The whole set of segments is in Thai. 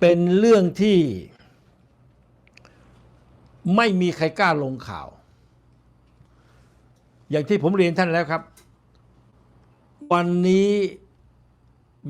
เป็นเรื่องที่ไม่มีใครกล้าลงข่าว อย่างที่ผมเรียนท่านแล้วครับ วันนี้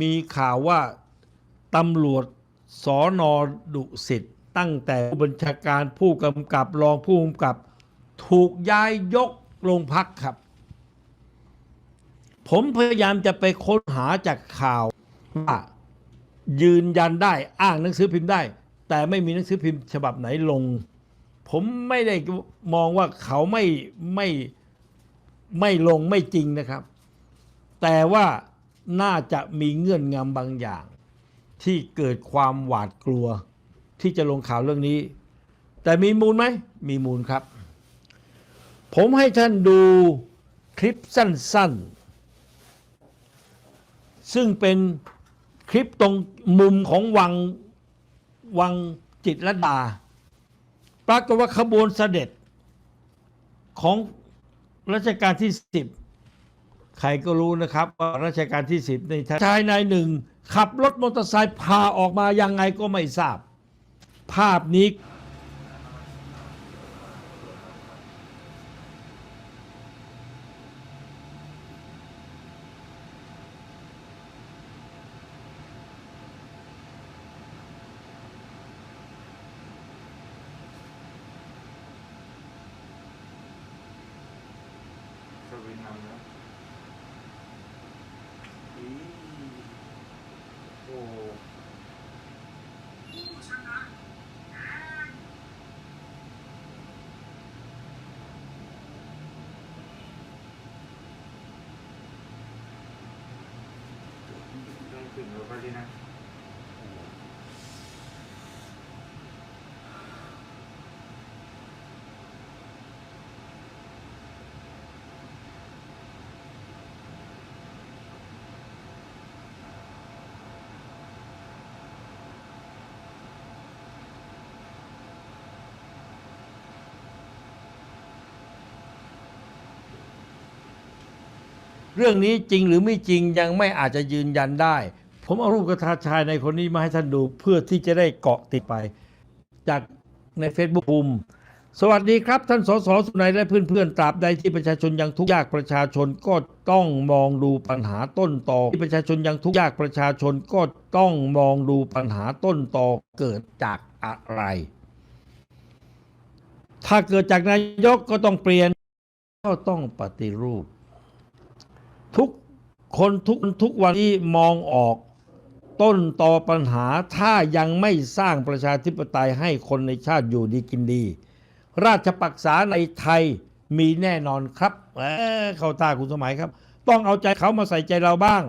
มีข่าวว่าตำรวจสอนอดุสิตตั้งแต่ผู้บัญชาการผู้กำกับรองผู้กำกับ ถูกย้ายยกโรงพักครับ ผมพยายามจะไปค้นหาจากข่าวว่า ยืนยันได้อ้างหนังสือพิมพ์ได้ แต่ไม่มีหนังสือพิมพ์ฉบับไหนลง ผมไม่ได้มองว่าเขาไม่ไม่ไม่ลงไม่จริงนะครับ แต่ว่าน่าจะมีเงื่อนงำบางอย่าง ที่เกิดความหวาดกลัว ที่จะลงข่าวเรื่องนี้ แต่มีมูลไหมมีมูลครับ ผมให้ท่านดูคลิปสั้น ๆ ซึ่งเป็น คลิปตรงมุมของวังวังจิตรลดา ปรากฏว่าขบวนเสด็จของรัชกาลที่สิบใครก็รู้นะครับว่ารัชกาลที่สิบในชายนายหนึ่ง ขับรถมอเตอร์ไซค์พาออกมายังไงก็ไม่ทราบ ภาพนี้ สวินนำแล้วอีโอ้ ต้องถึงแล้วไปดีนะเรื่องนี้จริงหรือไม่จริงยังไม่อาจจะยืนยันได้ ผมเอารูปกระทาชายในคนนี้มาให้ท่านดูเพื่อที่จะได้เกาะติดไป จากใน Facebook ภูมิสวัสดีครับ ท่านสสสุนัยและเพื่อนๆตราบใดที่ประชาชนยังทุกข์ยากประชาชนก็ต้องมองดูปัญหาต้นตอที่ประชาชนยังทุกข์ยากประชาชนก็ต้องมองดูปัญหาต้นตอเกิดจากอะไร ถ้าเกิดจากนายกก็ต้องเปลี่ยนก็ต้องปฏิรูป ทุกคนทุกทุกวันที่มองออก ต้นต่อปัญหาถ้ายังไม่สร้างประชาธิปไตยให้คนในชาติอยู่ดีกินดี ราชปักษาในไทยมีแน่นอนครับเออเข้าตาคุณสมัยครับ ต้องเอาใจเขามาใส่ใจเราบ้าง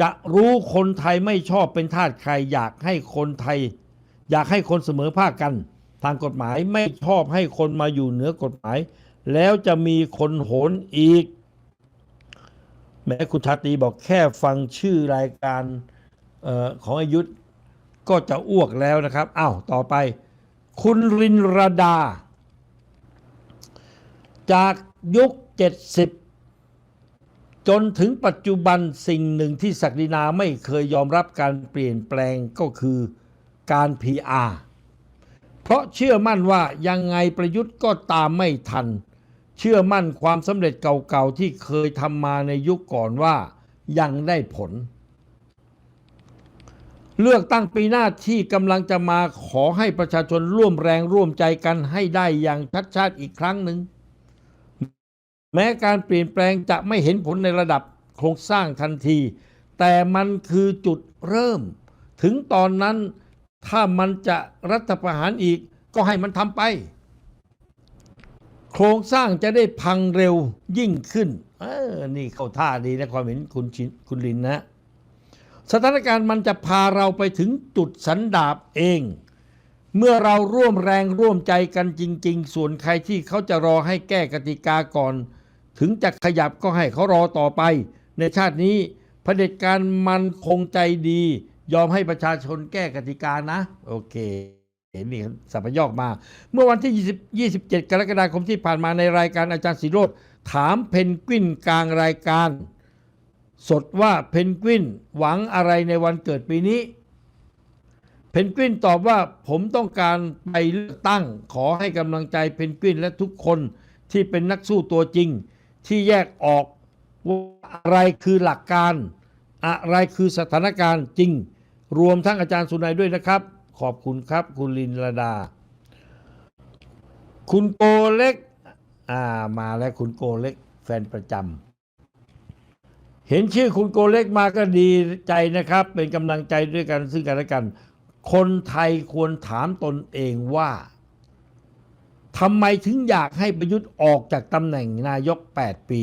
จะรู้คนไทยไม่ชอบเป็นทาสใคร อยากให้คนไทย อยากให้คนเสมอภาคกัน ทางกฎหมายไม่ชอบให้คนมาอยู่เหนือกฎหมาย แล้วจะมีคนโหนอีก แม้คุณชาตรีบอกแค่ฟังชื่อรายการ ของอายุธก็จะอ้วกแล้วนะครับอ้าวต่อไป คุณรินรดา จากยุค 70 จนถึงปัจจุบันสิ่งหนึ่งที่ศักดินาไม่เคยยอมรับการเปลี่ยนแปลงก็คือการ PR เพราะเชื่อมั่นว่ายังไงประยุทธ์ก็ตามไม่ทัน เชื่อมั่นความสำเร็จเก่าๆ ที่เคยทำมาในยุคก่อนว่ายังได้ผล เลือกตั้งปีหน้าที่กำลังจะมาขอให้ประชาชนร่วมแรงร่วมใจกันให้ได้อย่างชัดชาติอีกครั้งหนึ่ง แม้การเปลี่ยนแปลงจะไม่เห็นผลในระดับโครงสร้างทันที แต่มันคือจุดเริ่ม ถึงตอนนั้นถ้ามันจะรัฐประหารอีกก็ให้มันทำไป โครงสร้างจะได้พังเร็วยิ่งขึ้น เออ นี่เข้าท่าดีนะความเห็นคุณชินคุณลินนะ สถานการณ์มันจะพาเราไปถึงจุดสันดาบเอง เมื่อเราร่วมแรงร่วมใจกันจริง ๆ ส่วนใครที่เขาจะรอให้แก้กติกาก่อน ถึงจะขยับก็ให้เขารอต่อไป ในชาตินี้เผด็จการมันคงใจดี ยอมให้ประชาชนแก้กติกานะ โอเคเห็นี่สัพยอกมา เมื่อวันที่ 20 27 กรกฎาคมที่ผ่านมาในรายการอาจารย์สิโรธถามเพนกวินกลางรายการ สดว่าเพนกวินหวังอะไรในวันเกิดปีนี้ เพนกวินตอบว่าผมต้องการไปเลือกตั้ง ขอให้กำลังใจเพนกวินและทุกคนที่เป็นนักสู้ตัวจริง ที่แยกออกว่าอะไรคือหลักการ อะไรคือสถานการณ์จริง รวมทั้งอาจารย์สุนัยด้วยนะครับ ขอบคุณครับ คุณลินลดา คุณโกเล็ก อ่ามาแล้วคุณโกเล็กแฟนประจำ เห็นชื่อคุณโกเล็กมาก็ดีใจนะครับ เป็นกำลังใจด้วยกันซึ่งกันและกัน คนไทยควรถามตนเองว่าทำไมถึงอยากให้ประยุทธ์ออกจากตำแหน่งนายก 8 ปี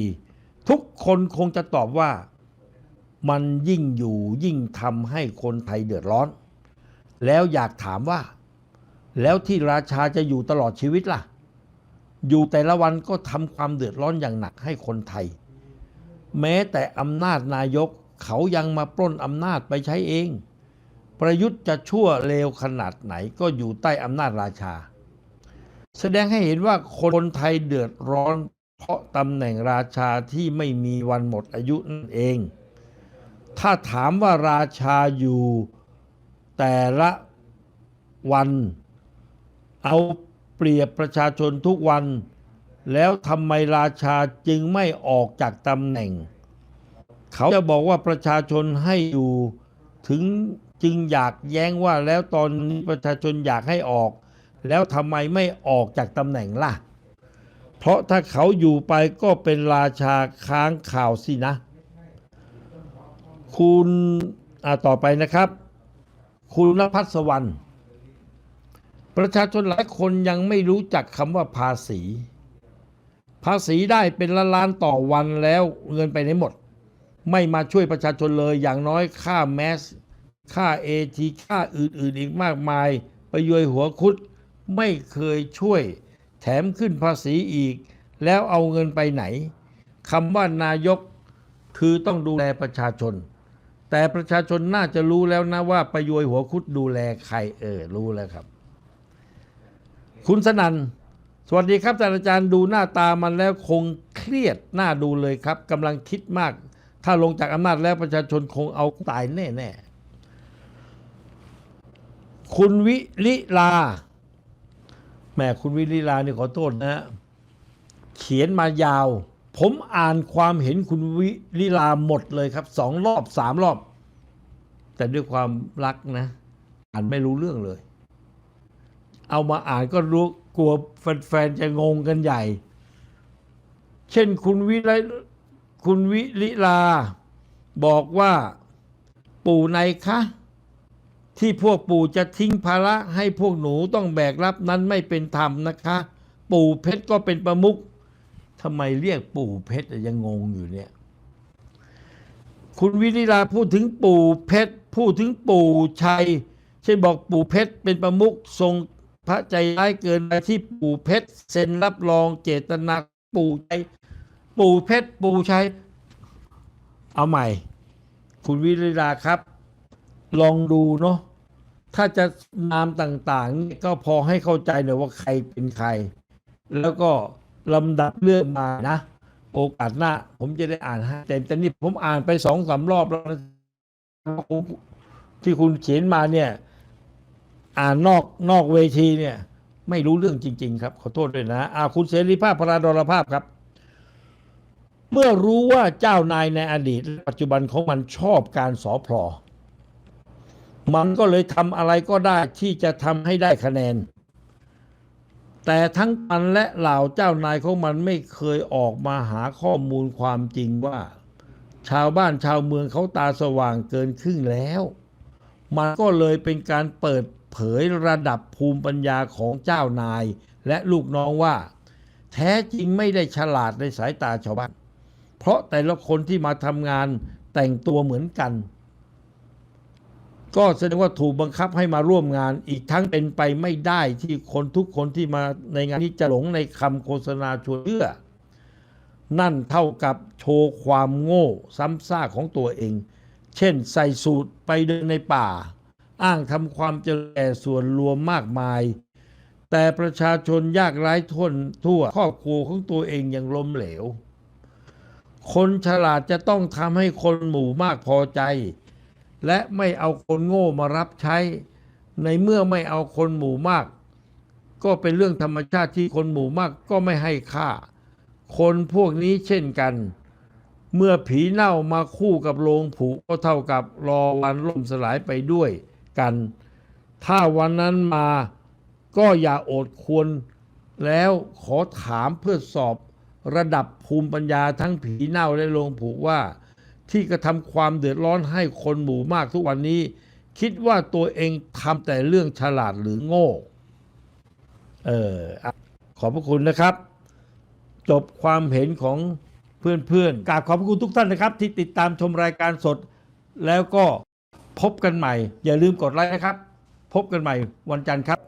ทุกคนคงจะตอบว่ามันยิ่งอยู่ยิ่งทำให้คนไทยเดือดร้อน แล้วอยากถามว่า แล้วที่ราชาจะอยู่ตลอดชีวิตล่ะ อยู่แต่ละวันก็ทำความเดือดร้อนอย่างหนักให้คนไทย แม้แต่อำนาจนายกเขายังมาปล้นอำนาจไปใช้เอง ประยุทธ์จะชั่วเลวขนาดไหนก็อยู่ใต้อำนาจราชา แสดงให้เห็นว่าคนไทยเดือดร้อน เพราะตำแหน่งราชาที่ไม่มีวันหมดอายุนั่นเอง ถ้าถามว่าราชาอยู่แต่ละวัน เอาเปรียบประชาชนทุกวัน แล้วทำไมราชาจึงไม่ออกจากตำแหน่ง เขาจะบอกว่าประชาชนให้อยู่ถึงจึงอยากแย้งว่าแล้วตอนนี้ประชาชนอยากให้ออก แล้วทำไมไม่ออกจากตำแหน่งล่ะ เพราะถ้าเขาอยู่ไปก็เป็นราชาค้างข่าวสินะ คุณอ่าต่อไปนะครับ คุณนภัสวรรณประชาชนหลายคนยังไม่รู้จักคำว่าภาษี ภาษีได้เป็นล้านล้านต่อวันแล้วเงินไปไหนหมด ไม่มาช่วยประชาชนเลยอย่างน้อยค่าแมส ค่าเอทีค่าอื่นๆอีกมากมาย ไปยวยหัวคุดไม่เคยช่วย แถมขึ้นภาษีอีก แล้วเอาเงินไปไหนคำว่านายกคือต้องดูแลประชาชน แต่ประชาชนน่าจะรู้แล้วนะว่าประยวยหัวคุดดูแลใครเออรู้แล้วครับ คุณสนัน สวัสดีครับท่านอาจารย์ดูหน้าตามันแล้วคงเครียดหน้าดูเลยครับกำลังคิดมาก ถ้าลงจากอำนาจแล้วประชาชนคงเอาตายแน่ๆ คุณวิลิลาแหม่คุณวิลิลานี่ขอโทษนะฮะเขียนมายาว ผมอ่านความเห็นคุณวิลิลาหมดเลยครับสองรอบสามรอบ แต่ด้วยความรักนะ อ่านไม่รู้เรื่องเลย เอามาอ่านก็รู้ กลัวแฟนๆจะงงกันใหญ่ เช่นคุณวิไลคุณวิลิลา บอกว่าปู่ในคะ ที่พวกปู่จะทิ้งภาระให้พวกหนูต้องแบกรับนั้นไม่เป็นธรรมนะคะ ปู่เพชรก็เป็นประมุขทำไมเรียกปู่เพชรยังงงอยู่เนี่ย คุณวิริลาพูดถึงปู่เพชรพูดถึงปู่ชัย เช่นบอกปู่เพชรเป็นประมุขทรง พระใจร้ายเกินไปที่ปู่เพชรเซ็นรับรองเจตนาปู่ชัยปู่เพชรปู่ชัยเอาใหม่ คุณวิริลาครับ ลองดูเนาะถ้าจะนามต่างๆนี่ก็พอให้เข้าใจหน่อยว่าใครเป็นใคร แล้วก็ลำดับเรื่องมานะ โอกาสหน้า ผมจะได้อ่านให้แต่แต่นี่ผมอ่านไปสองสามรอบแล้วที่คุณเขียนมาเนี่ย อ่านนอกนอกเวทีเนี่ย ไม่รู้เรื่องจริง ๆ ครับ ขอโทษด้วยนะอาคุณเสรีภาพพราดรภาพครับ เมื่อรู้ว่าเจ้านายในอดีต ปัจจุบันของมันชอบการสอพลอมันก็เลยทำอะไรก็ได้ที่จะทำให้ได้คะแนน แต่ทั้งมันและเหล่าเจ้านายของมันไม่เคยออกมาหาข้อมูลความจริงว่า ชาวบ้านชาวเมืองเขาตาสว่างเกินครึ่งแล้ว มันก็เลยเป็นการเปิด เผยระดับภูมิปัญญาของเจ้านาย และลูกน้องว่า แท้จริงไม่ได้ฉลาดในสายตาชาวบ้าน เพราะแต่ละคนที่มาทำงานแต่งตัวเหมือนกัน ก็แสดงว่าถูกบังคับให้มาร่วมงาน อีกทั้งเป็นไปไม่ได้ที่คนทุกคนที่มาในงานนี้จะหลงในคำโฆษณาชวนเชื่อ นั่นเท่ากับโชว์ความโง่ซ้ำซากของตัวเอง เช่นใส่สูตรไปเดินในป่า อ้างทำความเจริญแก่ส่วนรวมมากมาย แต่ประชาชนยากไร้ทนทั่วครอบครัวของตัวเองยังล้มเหลว คนฉลาดจะต้องทำให้คนหมู่มากพอใจ และไม่เอาคนโง่มารับใช้ ในเมื่อไม่เอาคนหมู่มาก ก็เป็นเรื่องธรรมชาติที่คนหมู่มากก็ไม่ให้ค่า คนพวกนี้เช่นกันเมื่อผีเน่ามาคู่กับโลงผุก็เท่ากับรอวันล่มสลายไปด้วย กัน ถ้าวันนั้นมาก็อย่าอดควร แล้วขอถามเพื่อสอบระดับภูมิปัญญาทั้งผีเน่าและโลงผุว่า ที่กระทำความเดือดร้อนให้คนหมู่มากทุกวันนี้ คิดว่าตัวเองทำแต่เรื่องฉลาดหรือโง่ เออ ขอบพระคุณนะครับ จบความเห็นของเพื่อนๆกราบขอบพระคุณทุกท่านนะครับ ที่ติดตามชมรายการสดแล้วก็ พบกันใหม่ อย่าลืมกดไลค์นะครับ พบกันใหม่วันจันทร์ครับ